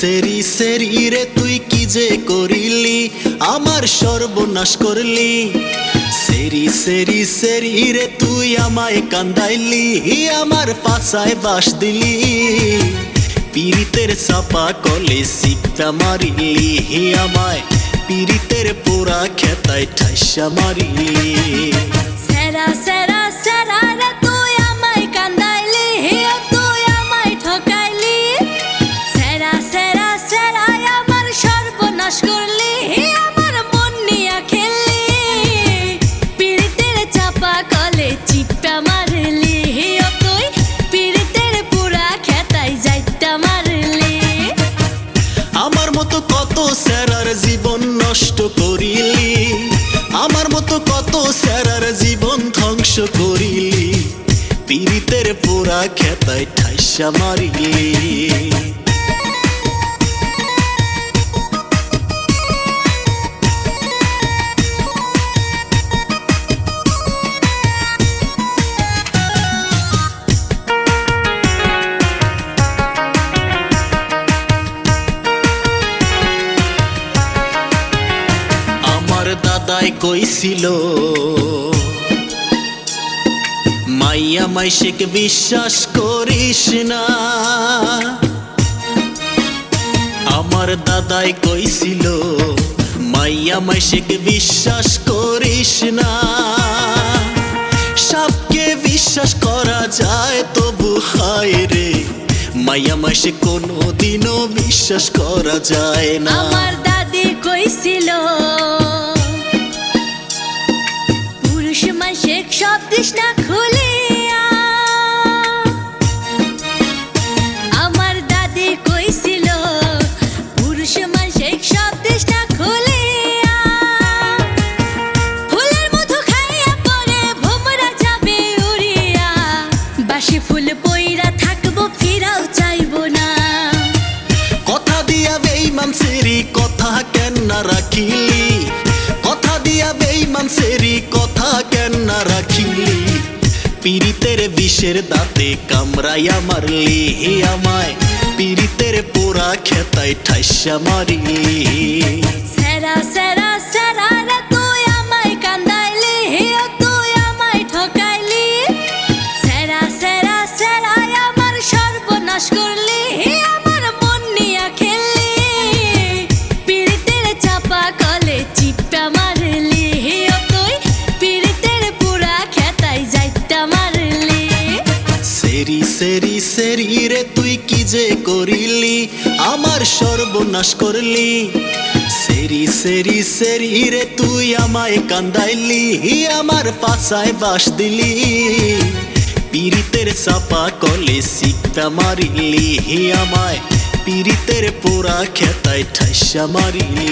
সেরি সেরি রে, তুই কি যে করিলি? আমার সর্বনাশ করলি। সেরি সেরি সেরি রে, তুই আমায় কান্দাইলি আমার পাছায় বাস দিলি। পীড়িতের চাপা কলে সিপা মারিলি, হে আমায় পীড়িতের পোড়া খেতায় ঠাইসা মারিলি। সেরা সেরা আমার মতো কত স্যারার জীবন নষ্ট করিলি? আমার মতো কত স্যারার জীবন ধ্বংস করিলি? পীড়িতের পোড়া খেতায় ঠাইসা মারিলি। দাদাই কইছিল, মাইয়া মাইশেক বিশ্বাস করিস না। আমার দাদাই কইছিল, মাইয়া মাইশেক বিশ্বাস করিস না। সবকে বিশ্বাস করা যায় তবু হায় রে, মাইয়া মাইশে কোনো দিনও বিশ্বাস করা যায় না। আমার দাদি কইছিল পুরুষ মাসের সব তৃষ্ণা খুলিয়া। আমার দাদি কইছিল পুরুষ মাসের সব তৃষ্ণা বাসি ফুল পইরা থাকব, ফিরাও চাইব না। কথা দিয়া বেইমান সেরি দিয়া কথা কেন না রাখিলি? পীড়িতের বিষের দাঁতে কামড়াইয়া মারলি আমায়। পিরিতের পোড়া খেতায় ঠাইসা মারিলি। সেরা সেরা সেরি সেরি রে, তুই কি যে করিলি? আমার সর্বনাশ করলি। সেরি সেরি সেরি রে, তুই আমায় কান্দাইলি আমার পাছায় বাস দিলি। পীড়িতের চাপা কলে সিকটা মারিলি, হি আমায় পীড়িতের পোড়া খেতায় ঠাইসা মারিলি।